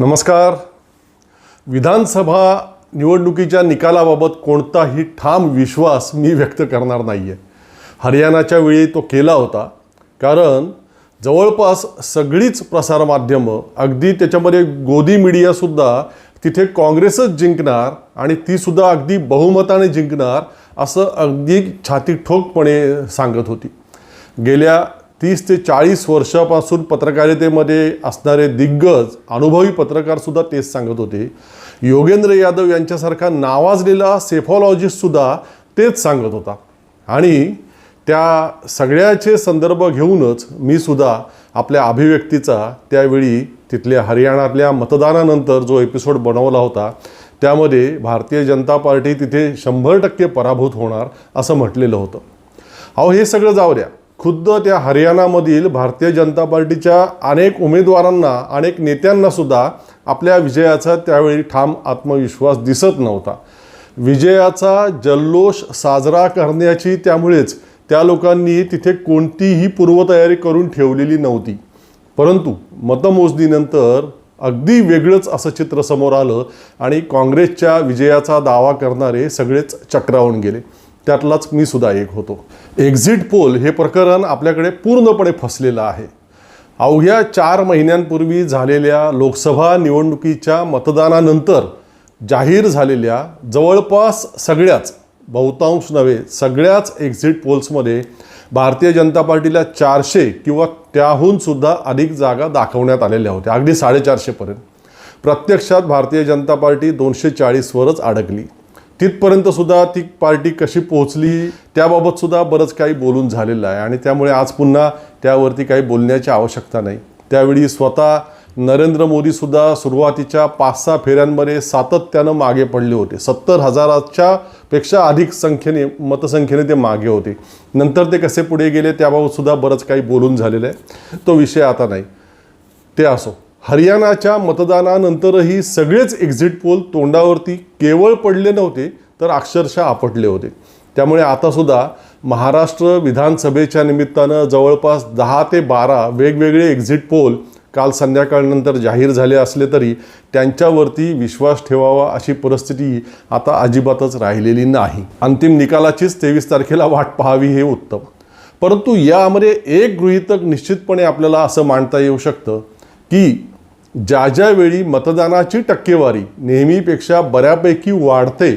नमस्कार. विधानसभा निवडणुकीच्या निकालाबाबत कोणताही ठाम विश्वास मी व्यक्त करणार नाही आहे हरियाणाच्या वेळी तो केला होता कारण जवळपास सगळीच प्रसारमाध्यमं अगदी त्याच्यामध्ये गोदी मीडियासुद्धा तिथे काँग्रेसच जिंकणार आणि तीसुद्धा अगदी बहुमताने जिंकणार असं अगदी छाती ठोकपणे सांगत होती. गेल्या तीस ते चाळीस वर्षापासून पत्रकारितेमध्ये असणारे दिग्गज अनुभवी पत्रकारसुद्धा तेच सांगत होते. योगेंद्र यादव यांच्यासारखा नावाजलेला सेफॉलॉजिस्टसुद्धा तेच सांगत होता. आणि त्या सगळ्याचे संदर्भ घेऊनच मी सुद्धा आपल्या अभिव्यक्तीचा त्यावेळी तिथल्या हरियाणातल्या मतदानानंतर जो एपिसोड बनवला होता त्यामध्ये भारतीय जनता पार्टी तिथे शंभर टक्के पराभूत होणार असं म्हटलेलं होतं. अहो हे सगळं जाऊ द्या. खुद्द त्या हरियाणामधील भारतीय जनता पार्टीच्या अनेक उमेदवारांना अनेक नेत्यांनासुद्धा आपल्या विजयाचा त्यावेळी ठाम आत्मविश्वास दिसत नव्हता. विजयाचा जल्लोष साजरा करण्याची त्यामुळेच त्या लोकांनी तिथे कोणतीही पूर्वतयारी करून ठेवलेली नव्हती. परंतु मतमोजणीनंतर अगदी वेगळंच असं चित्र समोर आलं आणि काँग्रेसच्या विजयाचा दावा करणारे सगळेच चक्रावून गेले. त्यातलाच मी सुद्धा एक होतो. एक्झिट पोल हे प्रकरण आपल्याकडे पूर्णपणे फसलेलं आहे. अवघ्या चार महिन्यांपूर्वी झालेल्या लोकसभा निवडणुकीच्या मतदानानंतर जाहीर झालेल्या जवळपास सगळ्याच बहुतांश नव्हे सगळ्याच एक्झिट पोल्समध्ये भारतीय जनता पार्टीला चारशे किंवा त्याहून सुद्धा अधिक जागा दाखवण्यात आलेल्या होत्या. अगदी साडेचारशेपर्यंत. प्रत्यक्षात भारतीय जनता पार्टी दोनशे चाळीसवरच अडकली. तिथपर्यंत सुद्धा ती पार्टी कशी पोहोचली त्याबाबत सुद्धा बरंच काही बोलून झालेलं आहे. आणि त्यामुळे आज पुन्हा त्यावरती काही बोलण्याची आवश्यकता नाही. त्यावेळी स्वतः नरेंद्र मोदीसुद्धा सुरुवातीच्या पाच सहा फेऱ्यांमध्ये सातत्यानं मागे पडले होते. सत्तर हजाराच्या पेक्षा अधिक संख्येने मतसंख्येने ते मागे होते. नंतर ते कसे पुढे गेले त्याबाबत सुद्धा बरंच काही बोलून झालेलं आहे. तो विषय आता नाही. ते असो. हरियाणाच्या मतदानानंतरही सगळेच एक्झिट पोल तोंडावरती केवळ पडले नव्हते तर अक्षरशः आपटले होते. त्यामुळे आतासुद्धा महाराष्ट्र विधानसभेच्या निमित्तानं जवळपास दहा ते बारा वेगवेगळे एक्झिट पोल काल संध्याकाळनंतर जाहीर झाले असले तरी त्यांच्यावरती विश्वास ठेवावा अशी परिस्थिती आता अजिबातच राहिलेली नाही. अंतिम निकालाचीच तेवीस तारखेला वाट पाहावी हे उत्तम. परंतु यामध्ये एक गृहीतक निश्चितपणे आपल्याला असं मांडता येऊ शकतं की ज्या ज्यावेळी मतदानाची टक्केवारी नेहमीपेक्षा बऱ्यापैकी वाढते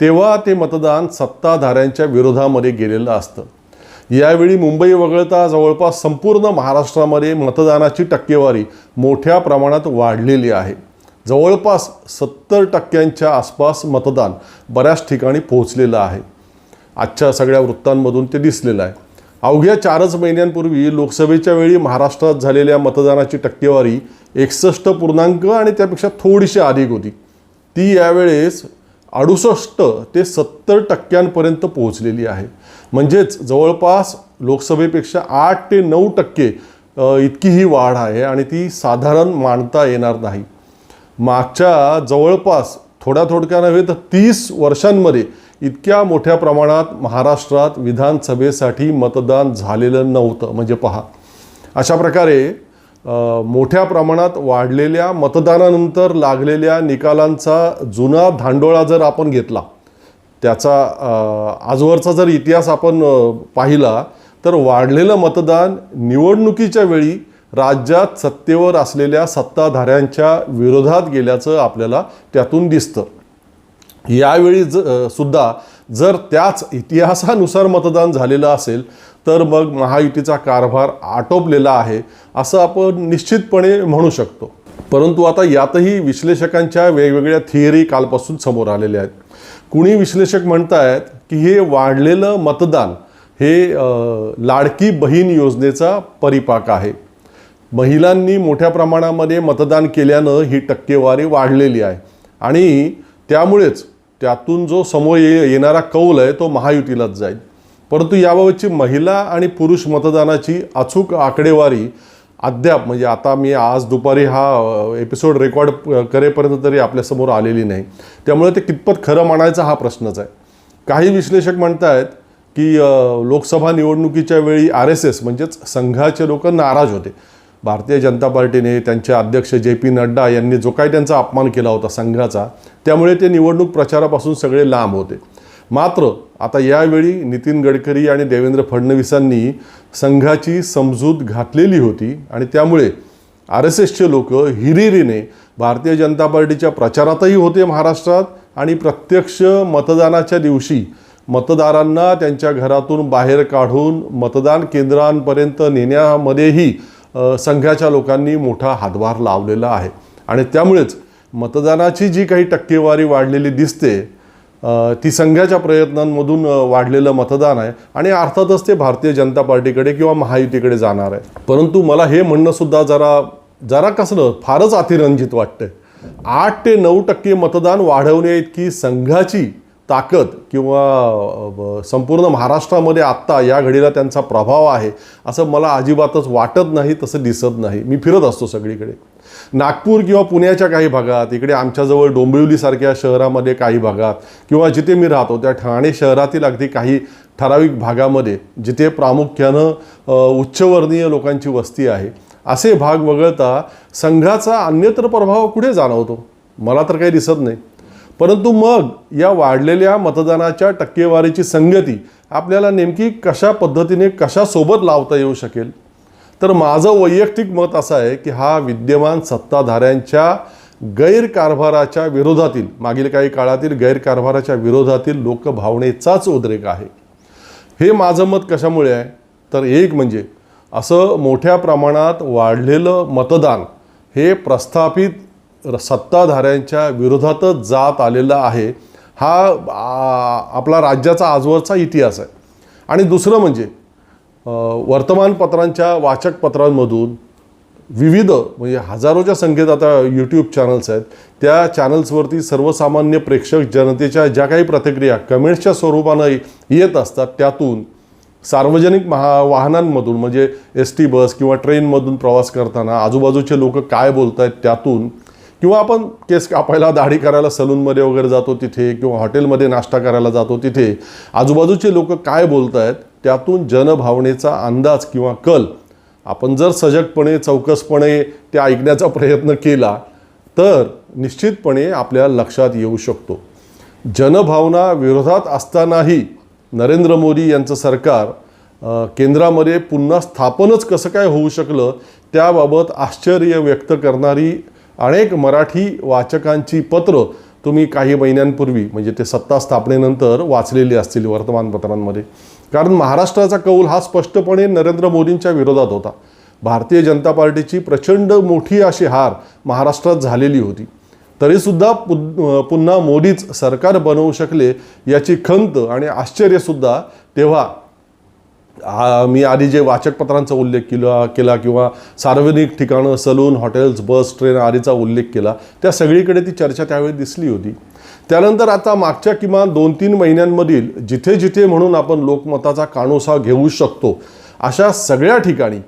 तेव्हा ते मतदान सत्ताधाऱ्यांच्या विरोधामध्ये गेलेलं असतं. यावेळी मुंबई वगळता जवळपास संपूर्ण महाराष्ट्रामध्ये मतदानाची टक्केवारी मोठ्या प्रमाणात वाढलेली आहे. जवळपास सत्तर टक्क्यांच्या आसपास मतदान बऱ्याच ठिकाणी पोहोचलेलं आहे. आजच्या सगळ्या वृत्तांमधून ते दिसलेलं आहे. अवघ्या चारच महिन्यांपूर्वी लोकसभेच्या वेळी महाराष्ट्रात झालेल्या मतदानाची टक्केवारी एकसष्ट पूर्णांक आणि त्यापेक्षा थोडीशी अधिक होती. ती यावेळेस अडुसष्ट ते सत्तर टक्क्यांपर्यंत पोहोचलेली आहे. म्हणजेच जवळपास लोकसभेपेक्षा आठ ते नऊ टक्के इतकी ही वाढ आहे आणि ती साधारण मानता येणार नाही. मागच्या जवळपास थोड्या थोडक्या नव्हे तर तीस वर्षांमध्ये इतक्या मोठ्या प्रमाणात महाराष्ट्रात विधानसभेसाठी मतदान झालेलं नव्हतं. म्हणजे पहा अशा प्रकारे मोठ्या प्रमाणात वाढलेल्या मतदानानंतर लागलेल्या निकालांचा जुना धांडोळा जर आपण घेतला त्याचा आजवरचा जर इतिहास आपण पाहिला तर वाढलेलं मतदान निवडणुकीच्या वेळी राज्यात सत्तेवर असलेल्या सत्ताधाऱ्यांच्या विरोधात गेल्याचं आपल्याला त्यातून दिसतं. यावेळी ज सुद्धा जर त्याच इतिहासानुसार मतदान झालेलं असेल तर मग महायुतीचा कारभार आटोपलेला आहे असं आपण निश्चितपणे म्हणू शकतो. परंतु आता यातही विश्लेषकांच्या वेगवेगळ्या थिअरी कालपासून समोर आलेल्या आहेत. कुणी विश्लेषक म्हणतायत की हे वाढलेलं मतदान हे लाडकी बहीण योजनेचा परिपाक आहे. महिलांनी मोठ्या प्रमाणामध्ये मतदान केल्यानं ही टक्केवारी वाढलेली आहे. आणि त्यामुळेच त्यातून जो समोर ये येणारा कौल आहे तो महायुतीलाच जाईल. परंतु याबाबतची महिला आणि पुरुष मतदानाची अचूक आकडेवारी अद्याप म्हणजे आता मी आज दुपारी हा एपिसोड रेकॉर्ड करेपर्यंत तरी आपल्यासमोर आलेली नाही. त्यामुळे ते कितपत खरं मानायचा हा प्रश्नच आहे. काही विश्लेषक म्हणतायत की लोकसभा निवडणुकीच्या वेळी आर एस एस म्हणजेच संघाचे लोक नाराज होते. भारतीय जनता पार्टीने त्यांचे अध्यक्ष जे पी नड्डा यांनी जो काही त्यांचा अपमान केला होता संघाचा त्यामुळे ते निवडणूक प्रचारापासून सगळे लांब होते. मात्र आता यावेळी नितीन गडकरी आणि देवेंद्र फडणवीसांनी संघाची समजूत घातलेली होती आणि त्यामुळे आर एस एसचे लोक हिरिरीने भारतीय जनता पार्टीच्या प्रचारातही होते महाराष्ट्रात आणि प्रत्यक्ष मतदानाच्या दिवशी मतदारांना त्यांच्या घरातून बाहेर काढून मतदान केंद्रांपर्यंत नेण्यामध्येही संघाच्या लोकांनी मोठा हातभार लावलेला आहे. आणि त्यामुळेच मतदानाची जी काही टक्केवारी वाढलेली दिसते ती संघाच्या प्रयत्नांमधून वाढलेलं मतदान आहे. आणि अर्थातच ते भारतीय जनता पार्टीकडे किंवा महायुतीकडे जाणार आहे. परंतु मला हे म्हणणंसुद्धा जरा जरा कसलं फारच अतिरंजित वाटतंय. आठ ते नऊ टक्के मतदान वाढवण्या इतकी संघाची ताकद किंवा संपूर्ण महाराष्ट्रामध्ये आत्ता या घडीला त्यांचा प्रभाव आहे असं मला अजिबातच वाटत नाही तसं दिसत नाही. मी फिरत असतो सगळीकडे. नागपूर किंवा पुण्याच्या काही भागात इकडे आमच्याजवळ डोंबिवलीसारख्या शहरामध्ये काही भागात किंवा जिथे मी राहतो त्या ठाणे शहरातील अगदी काही ठराविक भागामध्ये जिथे प्रामुख्यानं उच्चवर्णीय लोकांची वस्ती आहे असे भाग वगळता संघाचा अन्यत्र प्रभाव कुठे जाणवतो? मला तर काही दिसत नाही. परंतु मग या वाढलेल्या मतदानाच्या टक्केवारीची संगती आपल्याला नेमकी कशा पद्धतीने कशासोबत लावता येऊ शकेल? तर माझं वैयक्तिक मत असं आहे की हा विद्यमान सत्ताधाऱ्यांच्या गैरकारभाराच्या विरोधातील मागील काही काळातील गैरकारभाराच्या विरोधातील लोकभावनेचाच उद्रेक आहे. हे माझं मत कशामुळे आहे? तर एक म्हणजे असं मोठ्या प्रमाणात वाढलेलं मतदान हे प्रस्थापित सत्ताधाऱ्यांच्या विरोधातच जात आलेला आहे हा आपला राज्याचा आजवरचा इतिहास आहे. आणि दुसरं म्हणजे वर्तमानपत्रांच्या वर्तमानपत्रांच्या वाचकपत्रांमधून विविध म्हणजे हजारोच्या संख्येत आता यूट्यूब चॅनल्स आहेत त्या चॅनल्सवरती सर्वसामान्य प्रेक्षक जनतेच्या ज्या काही प्रतिक्रिया कमेंट्सच्या स्वरूपानं येत असतात त्यातून सार्वजनिक महा वाहनांमधून म्हणजे एस टी बस किंवा ट्रेनमधून प्रवास करताना आजूबाजूचे लोक काय बोलत आहेत त्यातून किंवा आपण केस कापायला दाढी करायला सलूनमध्ये वगैरे जातो तिथे किंवा हॉटेलमध्ये नाश्ता करायला जातो तिथे आजूबाजूचे लोक काय बोलत आहेत त्यातून जनभावनेचा अंदाज किंवा कल आपण जर सजगपणे चौकसपणे ते ऐकण्याचा प्रयत्न केला तर निश्चितपणे आपल्या लक्षात येऊ शकतो. जनभावना विरोधात असतानाही नरेंद्र मोदी यांचं सरकार केंद्रामध्ये पुन्हा स्थापनच कसं काय होऊ शकलं त्याबाबत आश्चर्य व्यक्त करणारी अनेक मराठी वाचकांची पत्र तुम्ही काही महिन्यांपूर्वी म्हणजे ते सत्ता स्थापनेनंतर वाचलेली असतील वर्तमानपत्रांमध्ये. कारण महाराष्ट्राचा कौल हा स्पष्टपणे नरेंद्र मोदींच्या विरोधात होता. भारतीय जनता पार्टीची प्रचंड मोठी अशी हार महाराष्ट्रात झालेली होती. तरीसुद्धा पु पुन्हा मोदीच सरकार बनवू शकले याची खंत आणि आश्चर्यसुद्धा तेव्हा आ- मी आधी जे वाचकपत्रांचा उल्लेख केला केला किंवा सार्वजनिक ठिकाणं सलून हॉटेल्स बस ट्रेन आदीचा उल्लेख केला त्या सगळीकडे ती चर्चा त्यावेळी दिसली होती. त्यानंतर आता मागच्या किमान दोन तीन महिन्यांमधील जिथे जिथे म्हणून आपण लोकमताचा काणोसा घेऊ शकतो अशा सगळ्या ठिकाणी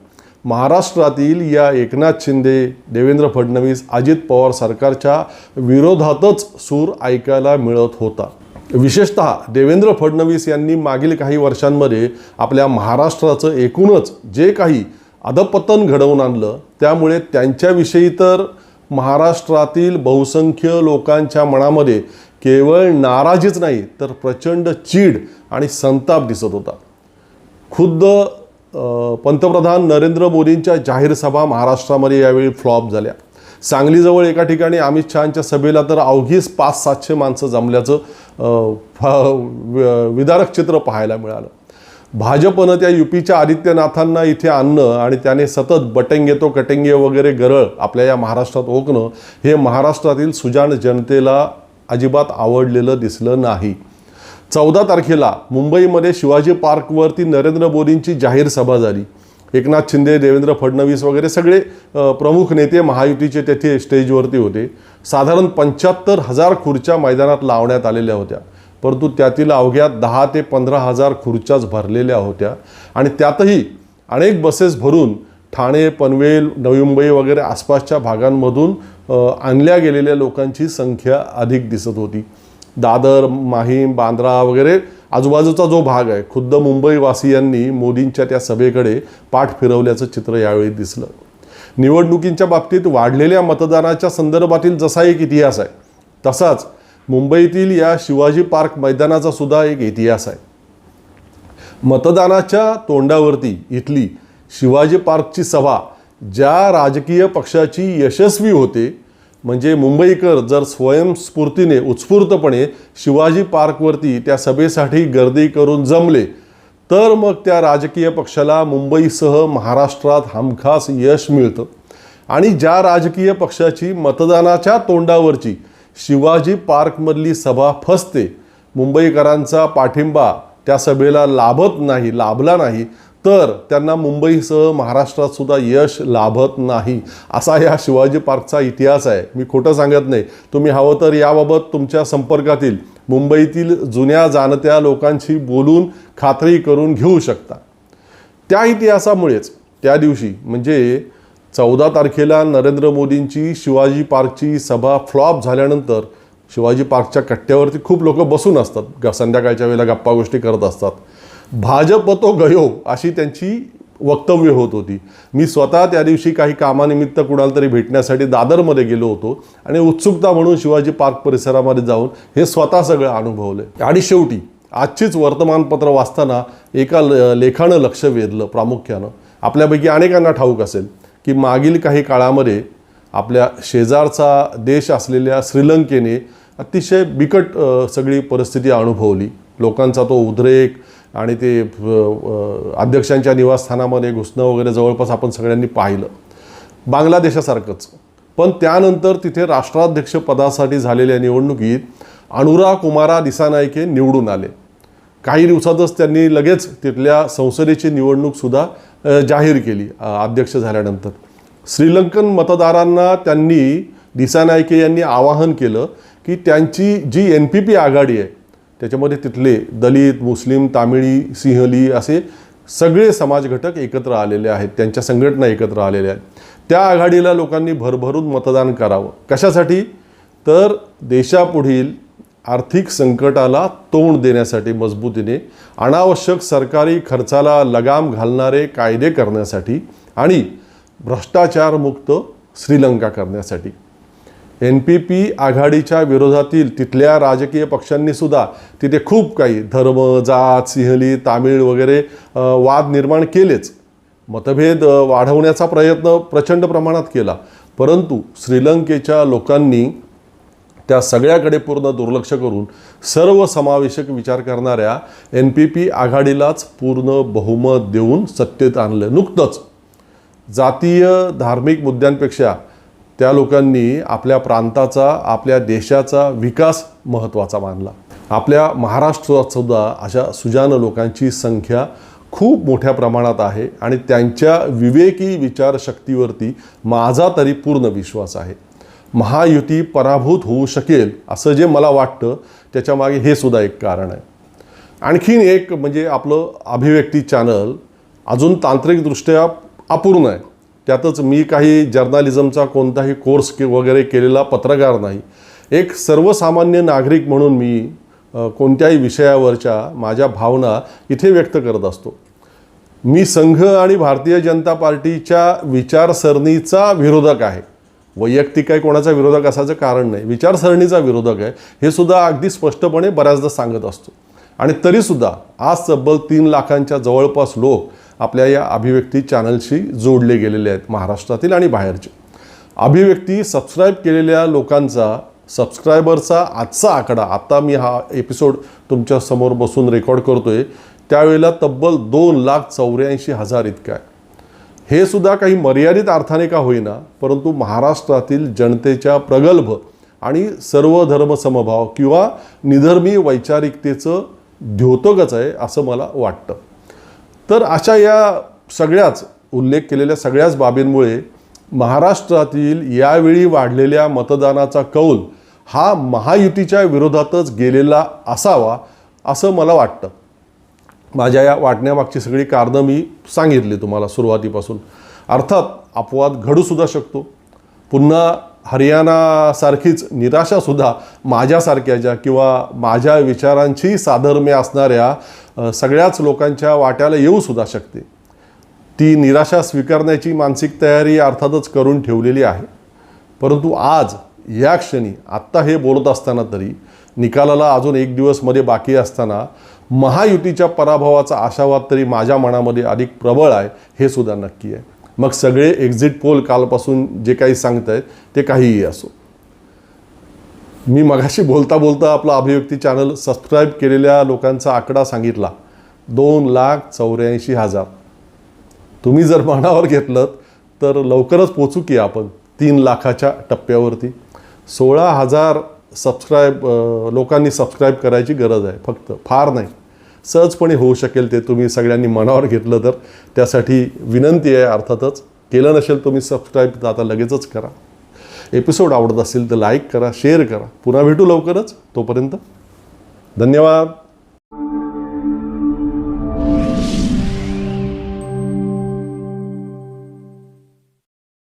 महाराष्ट्रातील या एकनाथ शिंदे देवेंद्र फडणवीस अजित पवार सरकारच्या विरोधातच सूर ऐकायला मिळत होता. विशेषतः देवेंद्र फडणवीस यांनी मागील काही वर्षांमध्ये आपल्या महाराष्ट्राचं एकूणच जे काही अधपतन घडवून आणलं त्यामुळे त्यांच्याविषयी तर महाराष्ट्रातील बहुसंख्य लोकांच्या मनामध्ये केवळ नाराजीच नाही तर प्रचंड चीड आणि संताप दिसत होता. खुद्द पंतप्रधान नरेंद्र मोदींच्या जाहीर सभा महाराष्ट्रामध्ये यावेळी फ्लॉप झाल्या. सांगलीजवळ एका ठिकाणी अमित शहाच्या सभेला तर अवघीच पाच सातशे माणसं जमल्याचं विदारक चित्र पाहायला मिळालं. भाजपनं त्या युपीच्या आदित्यनाथांना इथे आणणं आणि त्याने सतत बटेंगे तो कटेंगे वगैरे गरळ आपल्या या महाराष्ट्रात ओकणं हे महाराष्ट्रातील सुजाण जनतेला अजिबात आवडलेलं दिसलं नाही. चौदा तारखेला मुंबईमध्ये शिवाजी पार्कवरती नरेंद्र मोदींची जाहीर सभा झाली. एकनाथ शिंदे देवेंद्र फडणवीस वगैरे सगळे प्रमुख नेते महायुतीचे तेथे स्टेजवरती होते. साधारण पंच्याहत्तर हजार खुर्च्या मैदानात लावण्यात आलेल्या होत्या. परंतु त्यातील अवघ्या दहा ते पंधरा हजार खुर्च्याच भरलेल्या होत्या. आणि त्यातही अनेक बसेस भरून ठाणे पनवेल नवी मुंबई वगैरे आसपासच्या भागांमधून आणल्या गेलेल्या लोकांची संख्या अधिक दिसत होती. दादर माहीम बांद्रा वगैरे आजूबाजूचा जो भाग आहे खुद्द मुंबईवासियांनी मोदींच्या त्या सभेकडे पाठ फिरवल्याचं चित्र यावेळी दिसलं. निवडणुकींच्या बाबतीत वाढलेल्या मतदानाच्या संदर्भातील जसा एक इतिहास आहे तसाच मुंबईतील या शिवाजी पार्क मैदानाचा सुद्धा एक इतिहास आहे. मतदानाच्या तोंडावरती इथली शिवाजी पार्कची सभा ज्या राजकीय पक्षाची यशस्वी होते म्हणजे मुंबईकर जर स्वयंस्फूर्तीने उत्स्फूर्तपणे शिवाजी पार्कवरती त्या सभेसाठी गर्दी करून जमले तर मग त्या राजकीय पक्षाला मुंबईसह महाराष्ट्रात हमखास यश मिळतं. आणि ज्या राजकीय पक्षाची मतदानाच्या तोंडावरची शिवाजी पार्कमधली सभा फसते मुंबईकरांचा पाठिंबा त्या सभेला लाभत नाही लाभला नाही तर त्यांना मुंबईसह महाराष्ट्रात सुद्धा यश लाभत नाही असा या शिवाजी पार्कचा इतिहास आहे. मी खोटं सांगत नाही. तुम्ही हवं तर याबाबत तुमच्या संपर्कातील मुंबईतील जुन्या जाणत्या लोकांशी बोलून खात्री करून घेऊ शकता. त्या इतिहासामुळेच त्या दिवशी म्हणजे चौदा तारखेला नरेंद्र मोदींची शिवाजी पार्कची सभा फ्लॉप झाल्यानंतर शिवाजी पार्कच्या कट्ट्यावरती खूप लोक बसून असतात. ग संध्याकाळच्या वेळेला गप्पा गोष्टी करत असतात. भाजप तो गयो अशी त्यांची वक्तव्य होत होती. मी स्वतः त्या दिवशी काही कामानिमित्त कुणाला तरी भेटण्यासाठी दादरमध्ये गेलो होतो आणि उत्सुकता म्हणून शिवाजी पार्क परिसरामध्ये जाऊन हे स्वतः सगळं अनुभवलं. आणि शेवटी आजचीच वर्तमानपत्र वाचताना एका ल लेखानं लक्ष वेधलं प्रामुख्यानं. आपल्यापैकी अनेकांना ठाऊक असेल की मागील काही काळामध्ये आपल्या शेजारचा देश असलेल्या श्रीलंकेने अतिशय बिकट सगळी परिस्थिती अनुभवली. लोकांचा तो उद्रेक आणि ते अध्यक्षांच्या निवासस्थानामध्ये घुसणं वगैरे जवळपास आपण सगळ्यांनी पाहिलं. बांगलादेशासारखंच. पण त्यानंतर तिथे राष्ट्राध्यक्ष पदासाठी झालेल्या निवडणुकीत अनुरा कुमारा दिसानायके निवडून आले. काही दिवसातच त्यांनी लगेच तिथल्या संसदेची निवडणूकसुद्धा जाहीर केली अध्यक्ष झाल्यानंतर. श्रीलंकन मतदारांना त्यांनी दिसानायके यांनी आवाहन केलं की त्यांची जी एन पी पी आघाडी आहे त्याच्यामध्ये तिथले दलित मुस्लिम तामिळी सिंहली असे सगळे समाज घटक एकत्र आलेले आहेत त्यांच्या संघटना एकत्र आलेल्या आहेत. त्या आघाडीला लोकांनी भरभरून मतदान करावं. कशासाठी? तर देशापुढील आर्थिक संकटाला तोंड देण्यासाठी मजबूतीने अनावश्यक सरकारी खर्चाला लगाम घालणारे कायदे करण्यासाठी आणि भ्रष्टाचारमुक्त श्रीलंका करण्यासाठी. एन पी पी आघाडीच्या विरोधातील तिथल्या राजकीय पक्षांनीसुद्धा तिथे खूप काही धर्म जात सिंहली तामिळ वगैरे वाद निर्माण केलेच. मतभेद वाढवण्याचा प्रयत्न प्रचंड प्रमाणात केला. परंतु श्रीलंकेच्या लोकांनी त्या सगळ्याकडे पूर्ण दुर्लक्ष करून सर्व समावेशक विचार करणाऱ्या एन पी पी आघाडीलाच पूर्ण बहुमत देऊन सत्तेत आणलं नुकतंच. जातीय धार्मिक मुद्द्यांपेक्षा त्या लोकांनी आपल्या प्रांताचा आपल्या देशाचा विकास महत्त्वाचा मानला. आपल्या महाराष्ट्रात सुद्धा अशा सुजान लोकांची संख्या खूप मोठ्या प्रमाणात आहे आणि त्यांच्या विवेकी विचारशक्तीवरती माझा तरी पूर्ण विश्वास आहे. महायुती पराभूत होऊ शकेल असं जे मला वाटतं त्याच्यामागे हे सुद्धा एक कारण आहे. आणखीन एक म्हणजे आपलं अभिव्यक्ती चॅनल अजून तांत्रिकदृष्ट्या अपूर्ण आहे. त्यातच मी काही जर्नालिझमचा कोणताही कोर्स के वगैरे केलेला पत्रकार नाही. एक सर्वसामान्य नागरिक म्हणून मी कोणत्याही विषयावरच्या माझ्या भावना इथे व्यक्त करत असतो. मी संघ आणि भारतीय जनता पार्टीच्या विचारसरणीचा विरोधक आहे. वैयक्तिक काही कोणाचा विरोधक असायचं कारण नाही. विचारसरणीचा विरोधक आहे हे सुद्धा अगदी स्पष्टपणे बऱ्याचदा सांगत असतो. आणि तरीसुद्धा आज तब्बल तीन लाखांच्या जवळपास लोक आपल्या या अभिव्यक्ती चॅनलशी जोडले गेलेले आहेत महाराष्ट्रातील आणि बाहेरचे. अभिव्यक्ती सबस्क्राईब केलेल्या लोकांचा सबस्क्रायबरचा आजचा आकडा आत्ता मी हा एपिसोड तुमच्यासमोर बसून रेकॉर्ड करतो आहे त्यावेळेला तब्बल दोन लाख चौऱ्याऐंशी हजार इतका आहे. हे सुद्धा काही मर्यादित अर्थाने का होईना परंतु महाराष्ट्रातील जनतेच्या प्रगल्भ आणि सर्व धर्मसमभाव किंवा निधर्मी वैचारिकतेचं द्योतकच आहे असं मला वाटतं. तर अशा या सगळ्याच उल्लेख केलेल्या सगळ्याच बाबींमुळे महाराष्ट्रातील यावेळी वाढलेल्या मतदानाचा कौल हा महायुतीच्या विरोधातच गेलेला असावा असं मला वाटतं. माझ्या या वाटण्यामागची सगळी कारणं मी सांगितली तुम्हाला सुरुवातीपासून. अर्थात अपवाद घडूसुद्धा शकतो. पुन्हा हरियाणासारखीच निराशासुद्धा माझ्यासारख्याच्या किंवा माझ्या विचारांची साधर्म्य असणाऱ्या सगळ्याच लोकांच्या वाट्याला येऊसुद्धा शकते. ती निराशा स्वीकारण्याची मानसिक तयारी अर्थातच करून ठेवलेली आहे. परंतु आज या क्षणी आत्ता हे बोलत असताना तरी निकालाला अजून एक दिवसमध्ये बाकी असताना महायुतीच्या पराभवाचा आशावाद तरी माझ्या मनामध्ये अधिक प्रबळ आहे हे सुद्धा नक्की आहे. मग सगळे एक्झिट पोल कालपासून जे काही सांगत आहेत ते काहीही असो. मी मगाशी बोलता बोलता आपला अभिव्यक्ती चॅनल सबस्क्राईब केलेल्या लोकांचा आकडा सांगितला. दोन लाख चौऱ्याऐंशी हजार. तुम्ही जर मनावर घेतलं तर लवकरच पोचू की आपण तीन लाखाच्या टप्प्यावरती. सोळा हजार सबस्क्राईब लोकांनी सबस्क्राईब करायची गरज आहे. फक्त फार नाही. सहजपणे होऊ शकेल ते तुम्ही सगळ्यांनी मनावर घेतलं तर. त्यासाठी विनंती आहे अर्थातच. केलं नसेल तुम्ही सबस्क्राईब तर आता लगेचच करा. एपिसोड आवडत असेल तर लाईक करा शेअर करा. पुन्हा भेटू लवकरच. तोपर्यंत धन्यवाद.